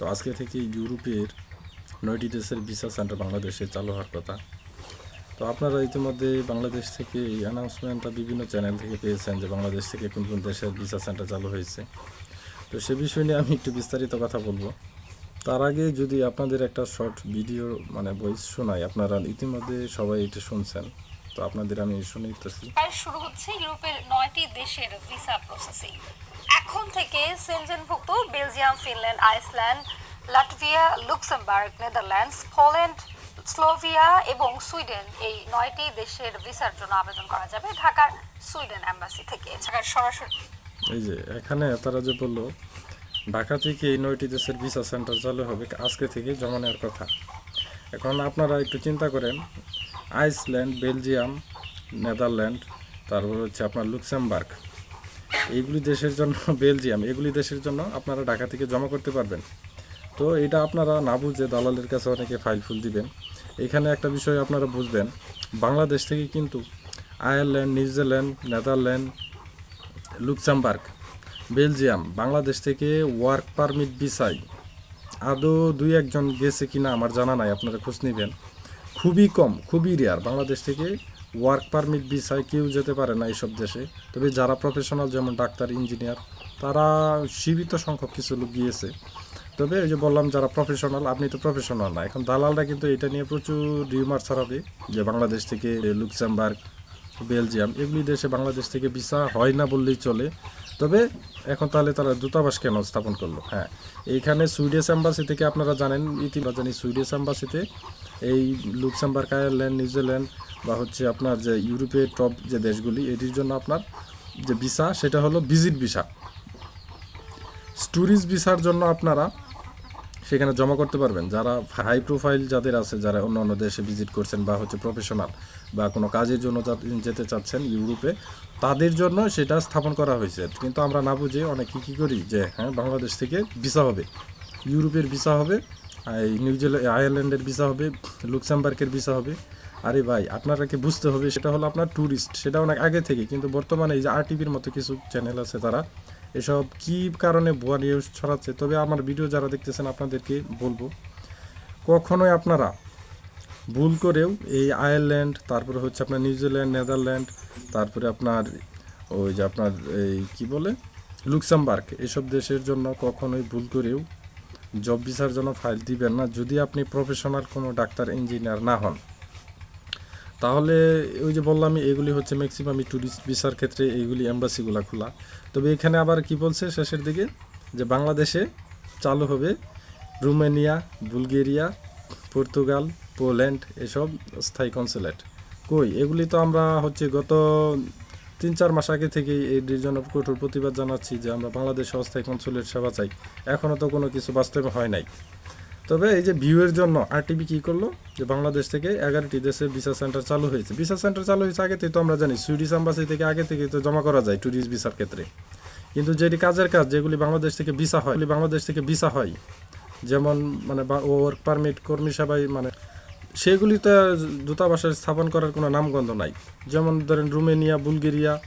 তো আজকে থেকে ইউরোপের নয়টি দেশের ভিসা সেন্টার বাংলাদেশে চালু হওয়ার কথা। তো আপনারা ইতিমধ্যে বাংলাদেশ থেকে এই অ্যানাউন্সমেন্টটা বিভিন্ন চ্যানেল থেকে পেয়েছেন যে বাংলাদেশ থেকে কোন কোন দেশের ভিসা সেন্টার চালু হয়েছে। তো সে বিষয় নিয়ে আমি একটু বিস্তারিত কথা বলব। তার আগে যদি আপনাদের একটা শর্ট ভিডিও মানে ভয়েস শোনাই আপনারা ইতিমধ্যে সবাই এটা শুনছেন। তো আপনাদের আমি শুনিতেছি শুরু হচ্ছে ইউরোপের নয়টি দেশের ভিসা প্রসেসিং এখন থেকে সেনজেনভুক্ত Belgium Finland Iceland Latvia Luxembourg Netherlands Poland স্লোভিয়া এবং সুইডেন এই নয়টি দেশের ভিসার জন্য আবেদন করা যাবে ঢাকার সুইডেন অ্যাম্বাসি থেকে। ঢাকার সরাসরি এই যে এখানে তারা যে বলল ঢাকা থেকে এই নয়টি দেশের ভিসা সেন্টার চালু হবে আজকে থেকে জমা নেওয়ার কথা। এখন আপনারা একটু চিন্তা করেন আইসল্যান্ড, বেলজিয়াম, নেদারল্যান্ড, তারপর হচ্ছে আপনার লুক্সেমবার্গ। এইগুলি দেশের জন্য বেলজিয়াম, এগুলি দেশের জন্য আপনারা ঢাকা থেকে জমা করতে পারবেন। তো এটা আপনারা না বুঝে দালালের কাছে অনেকে ফাইল ফুল দিবেন। এখানে একটা বিষয় আপনারা বুঝবেন, বাংলাদেশ থেকে কিন্তু Ireland, New Zealand, Netherland, Luxembourg, Belgium, Bangladesh থেকে ওয়ার্ক পারমিট ভিসায় আদৌ দুই একজন গেছে কিনা আমার জানা নাই, আপনারা খোঁজ নেবেন। খুবই কম, খুবই রেয়ার বাংলাদেশ থেকে ওয়ার্ক পারমিট ভিসায় কেউ যেতে পারে না এইসব দেশে। তবে যারা প্রফেশনাল যেমন ডাক্তার ইঞ্জিনিয়ার তারা সীমিত সংখ্যক কিছু লোক গিয়েছে। তবে ওই যে বললাম যারা প্রফেশনাল আপনি তো প্রফেশনাল না। এখন দালালরা কিন্তু এটা নিয়ে প্রচুর রিউমার ছড়াবে যে বাংলাদেশ থেকে লুক্সেমবার্গ বেলজিয়াম এগুলি দেশে বাংলাদেশ থেকে ভিসা হয় না বললেই চলে। তবে এখন তাহলে তারা দূতাবাস কেন স্থাপন করল? হ্যাঁ এইখানে সুইডিশ অ্যাম্বাসি থেকে আপনারা জানেন, ইতিমধ্যে জানি সুইডিশ অ্যাম্বাসিতে এই লুক্সেমবার্গ, আয়ারল্যান্ড, নিউজিল্যান্ড বা হচ্ছে আপনার যে ইউরোপের টপ যে দেশগুলি, এটির জন্য আপনার যে ভিসা সেটা হলো ভিজিট ভিসা ট্যুরিস্ট ভিসার জন্য আপনারা সেখানে জমা করতে পারবেন। যারা হাই প্রোফাইল যাদের আছে, যারা অন্য অন্য দেশে ভিজিট করছেন বা হচ্ছে প্রফেশনাল বা কোনো কাজের জন্য যেতে চাচ্ছেন ইউরোপে, তাদের জন্য সেটা স্থাপন করা হয়েছে। কিন্তু আমরা না বুঝে অনেকে কী করি যে হ্যাঁ বাংলাদেশ থেকে ভিসা হবে। ইউরোপের ভিসা হবে এই নিউজিল্যান্ড আয়ারল্যান্ডের ভিসা হবে লুক্সেমবার্গের ভিসা হবে। আরে ভাই, আপনারাকে বুঝতে হবে, সেটা হলো আপনার ট্যুরিস্ট সেটা অনেক আগে থেকে। কিন্তু বর্তমানে এই যে আরটিভির মতো কিছু চ্যানেল আছে তারা, এসব কি কারণে ভুয়া নিউজ ছড়াচ্ছে? তবে আমার ভিডিও যারা দেখতেছেন, আপনাদেরকে বলব, কখনোই আপনারা ভুল করেও এই আয়ারল্যান্ড তারপরে হচ্ছে আপনার নিউজিল্যান্ড নেদারল্যান্ড তারপরে আপনার ওই যে আপনার এই কী বলে লুক্সামবার্গ এসব দেশের জন্য কখনোই ভুল করেও জব ভিসার জন্য ফাইল দিবেন না, যদি আপনি প্রফেশনাল কোনো ডাক্তার ইঞ্জিনিয়ার না হন। তাহলে ওই যে বললাম, এগুলি হচ্ছে ম্যাক্সিমামই ট্যুরিস্ট ভিসার ক্ষেত্রে এইগুলি এম্বাসিগুলো খোলা। তবে এখানে আবার কি বলছে, শেষের দিকে, যে বাংলাদেশে চালু হবে রুমেনিয়া, বুলগেরিয়া, পর্তুগাল, পোল্যান্ড, এসব স্থায়ী কনসুলেট কই? এগুলি তো আমরা হচ্ছে গত তিন চার মাস আগে থেকে এটির জন্য কঠোর প্রতিবাদ জানাচ্ছি যে আমরা বাংলাদেশে অস্থায়ী কনসুলেট সেবা চাই। এখনও তো কোনো কিছু বাস্তবে হয় নাই। তবে এই যে ভিউয়ের জন্য আরটিভি কী করল? যে বাংলাদেশ থেকে এগারোটি দেশে ভিসা সেন্টার চালু হয়েছে। ভিসা সেন্টার চালু হয়েছে আগে থেকে তো আমরা জানি সুইডিশ অ্যাম্বাসি থেকে আগে থেকে তো জমা করা যায় ট্যুরিস্ট ভিসার ক্ষেত্রে। কিন্তু যেটি কাজের কাজ, যেগুলি বাংলাদেশ থেকে ভিসা হয় বাংলাদেশ থেকে ভিসা হয়। যেমন মানে ওয়ার্ক পারমিট কর্মী সেবাই মানে সেগুলিতে দূতাবাসের স্থাপন করার কোনো নামগন্ধ নাই। যেমন ধরেন Romania, Bulgaria,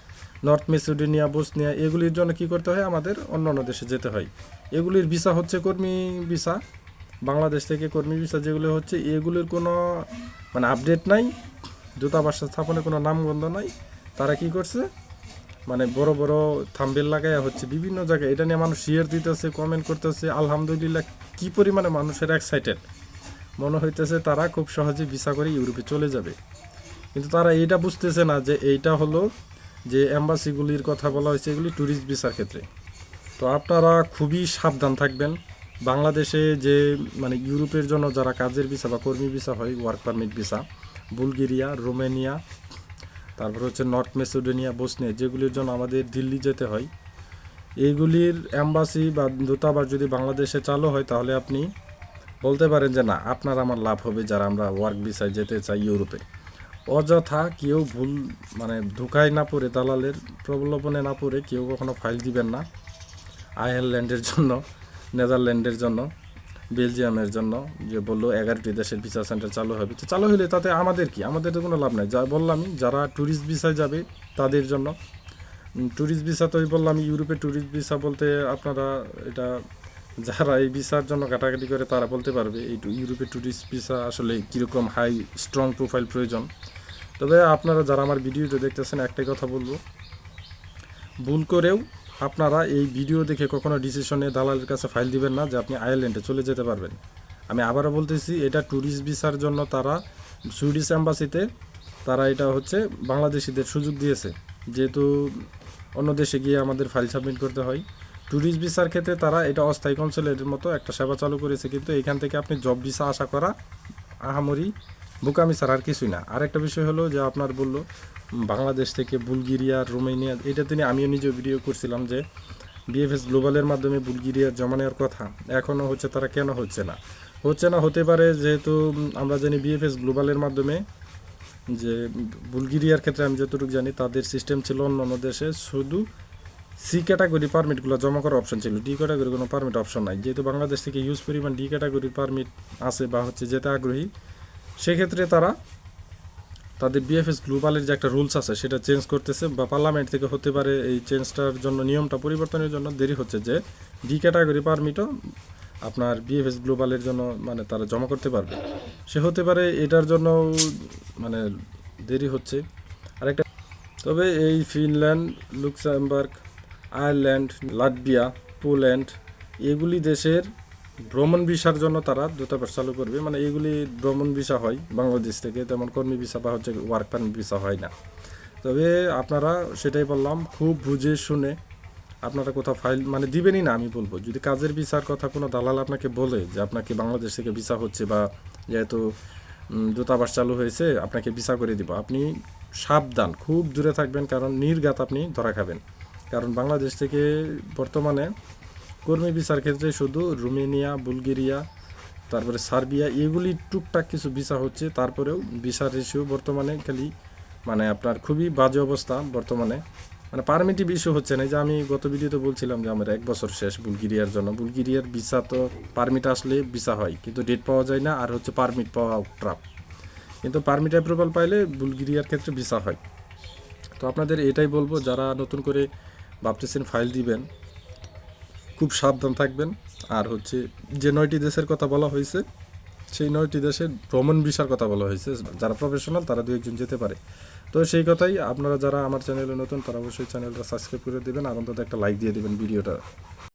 North Macedonia, Bosnia, এগুলির জন্য কি করতে হয়? আমাদের অন্য অন্য দেশে যেতে হয়। এগুলির ভিসা হচ্ছে কর্মী ভিসা। বাংলাদেশ থেকে কর্মী ভিসা যেগুলো হচ্ছে, এগুলির কোনো মানে আপডেট নাই। দূতাবাস স্থাপনে কোনো নামগন্ধ নাই। তারা কি করছে? মানে বড় বড় থাম্বেল লাগাইয়া হচ্ছে। বিভিন্ন জায়গায় এটা নিয়ে মানুষ শেয়ার দিতেছে কমেন্ট করতেছে। আলহামদুলিল্লাহ, কি পরিমাণে মানুষের এক্সাইটেড মনে হইতেছে তারা খুব সহজে ভিসা করে ইউরোপে চলে যাবে। কিন্তু তারা এইটা বুঝতেছে না যে এইটা হলো যে অ্যাম্বাসিগুলির কথা বলা হয়েছে, এগুলি ট্যুরিস্ট ভিসার ক্ষেত্রে। তো আপনারা খুবই সাবধান থাকবেন। বাংলাদেশে যে মানে ইউরোপের জন্য যারা কাজের ভিসা বা কর্মী ভিসা হয় work permit visa Bulgaria, Romania, তারপর হচ্ছে নর্থ মেসিডোনিয়া, বসনিয়া, যেগুলির জন্য আমাদের দিল্লি যেতে হয়, এইগুলির অ্যাম্বাসি বা দূতাবাস যদি বাংলাদেশে চালু হয়, তাহলে আপনি বলতে পারেন যে না, আপনার আমার লাভ হবে যারা আমরা ওয়ার্ক ভিসায় যেতে চাই ইউরোপে। অযথা কেউ ভুল মানে ধোকায় না পড়ে, দালালের প্রলোভনে না পড়ে, কেউ কখনো ফাইল দিবেন না। আয়ারল্যান্ডের জন্য, নেদারল্যান্ডের জন্য, বেলজিয়ামের জন্য, যে বলল এগারোটি দেশের ভিসা সেন্টার চালু হবে। তো চালু হলে তাতে আমাদের কি? আমাদের তো কোনো লাভ নাই। যা বললামই, যারা ট্যুরিস্ট ভিসায় যাবে তাদের জন্য। ট্যুরিস্ট ভিসা তো বললাম ইউরোপে ট্যুরিস্ট ভিসা বলতে আপনারা এটা যারা এই ভিসার জন্য কাটাকাটি করে তারা বলতে পারবে, এই ইউরোপের ট্যুরিস্ট ভিসা আসলে কীরকম হাই স্ট্রং প্রোফাইল প্রয়োজন। তবে আপনারা যারা আমার ভিডিওটা দেখতেছেন, একটাই কথা বলব। ভুল করেও আপনারা এই ভিডিও দেখে কখনো ডিসিশনে দালালের কাছে ফাইল দিবেন না যে আপনি আয়ারল্যান্ডে চলে যেতে পারবেন। আমি আবারও বলতেছি, এটা ট্যুরিস্ট ভিসার জন্য তারা সুইডিশ অ্যাম্বাসিতে তারা এটা হচ্ছে বাংলাদেশিদের সুযোগ দিয়েছে। যেহেতু অন্য দেশে গিয়ে আমাদের ফাইল সাবমিট করতে হয়। ট্যুরিস্ট ভিসার ক্ষেত্রে তারা এটা অস্থায়ী কনসুলেটের মতো একটা সেবা চালু করেছে, কিন্তু এখান থেকে আপনি জব ভিসা আশা করা আহামরি বোকামি ছাড়া আর কিছুই না। আরেকটা বিষয় হলো যে আপনার বলল বাংলাদেশ থেকে বুলগেরিয়া, রোমেনিয়া, এটা তিনি আমিও নিজে ভিডিও করছিলাম যে বিএফএস গ্লোবালের মাধ্যমে বুলগেরিয়ার জমা নেওয়ার কথা, এখনও হচ্ছে তারা কেন হচ্ছে না? হচ্ছে না, হতে পারে যেহেতু আমরা জানি বিএফএস গ্লোবালের মাধ্যমে যে বুলগেরিয়ার ক্ষেত্রে আমি যতটুকু জানি তাদের সিস্টেম ছিল অন্য অন্য দেশে, শুধু সি ক্যাটাগরি পারমিটগুলো জমা করার অপশন ছিল। ডি ক্যাটাগরি কোনো পারমিট অপশন নাই। যেহেতু বাংলাদেশ থেকে ইউজ পরিমাণ ডি ক্যাটাগরির পারমিট আছে বা হচ্ছে যেতে আগ্রহী, সেক্ষেত্রে তারা তাদের বিএফএস গ্লোবালের যে একটা রুলস আছে, সেটা চেঞ্জ করতেছে বা পার্লামেন্ট থেকে হতে পারে এই চেঞ্জটার জন্য, নিয়মটা পরিবর্তনের জন্য দেরি হচ্ছে যে ডি ক্যাটাগরি পারমিটও আপনার বিএফএস গ্লোবালের জন্য মানে তারা জমা করতে পারবে। সে হতে পারে এটার জন্য মানে দেরি হচ্ছে। আরেকটা তবে এই Finland, Luxembourg Ireland, Latvia, Poland, এগুলি দেশের ভ্রমণ ভিসার জন্য তারা দূতাবাস চালু করবে। মানে এগুলি ভ্রমণ ভিসা হয় বাংলাদেশ থেকে, তেমন কর্মী ভিসা বা হচ্ছে ওয়ার্ক পারমিট ভিসা হয় না। তবে আপনারা সেটাই বললাম, খুব বুঝে শুনে আপনারা কোথাও ফাইল মানে দিবেনই না আমি বলব। যদি কাজের ভিসার কথা কোনো দালাল আপনাকে বলে যে আপনাকে বাংলাদেশ থেকে ভিসা হচ্ছে বা যেহেতু দূতাবাস চালু হয়েছে, আপনাকে ভিসা করে দিব, আপনি সাবধান, খুব দূরে থাকবেন, কারণ নির্ঘাত আপনি ধরা খাবেন। কারণ বাংলাদেশ থেকে বর্তমানে কর্মী ভিসার ক্ষেত্রে শুধু রুমেনিয়া, বুলগেরিয়া, তারপরে সার্বিয়া, এগুলি টুকটাক কিছু ভিসা হচ্ছে। তারপরেও ভিসার রেশিও বর্তমানে খালি মানে আপনার খুবই বাজে অবস্থা বর্তমানে। মানে পারমিটিভ ইস্যু হচ্ছে না। যে আমি গত ভিডিওতে বলছিলাম যে আমার এক বছর শেষ বুলগেরিয়ার জন্য। বুলগেরিয়ার ভিসা তো পারমিট আসলে ভিসা হয়, কিন্তু ডেট পাওয়া যায় না আর হচ্ছে পারমিট পাওয়া ট্রাপ কিন্তু পারমিট অ্যাপ্রুভাল পাইলে বুলগেরিয়ার ক্ষেত্রে ভিসা হয়। তো আপনাদের এটাই বলব, যারা নতুন করে ভাবতেছেন ফাইল দিবেন, খুব সাবধান থাকবেন। আর হচ্ছে যে নয়টি দেশের কথা বলা হয়েছে, সেই নয়টি দেশের ভ্রমণ ভিসার কথা বলা হয়েছে। যারা প্রফেশনাল তারা দু একজন যেতে পারে। তো সেই কথাই আপনারা যারা আমার চ্যানেলে নতুন, তারা অবশ্যই চ্যানেলটা সাবস্ক্রাইব করে দেবেন। আর অন্তত একটা লাইক দিয়ে দেবেন ভিডিওটা।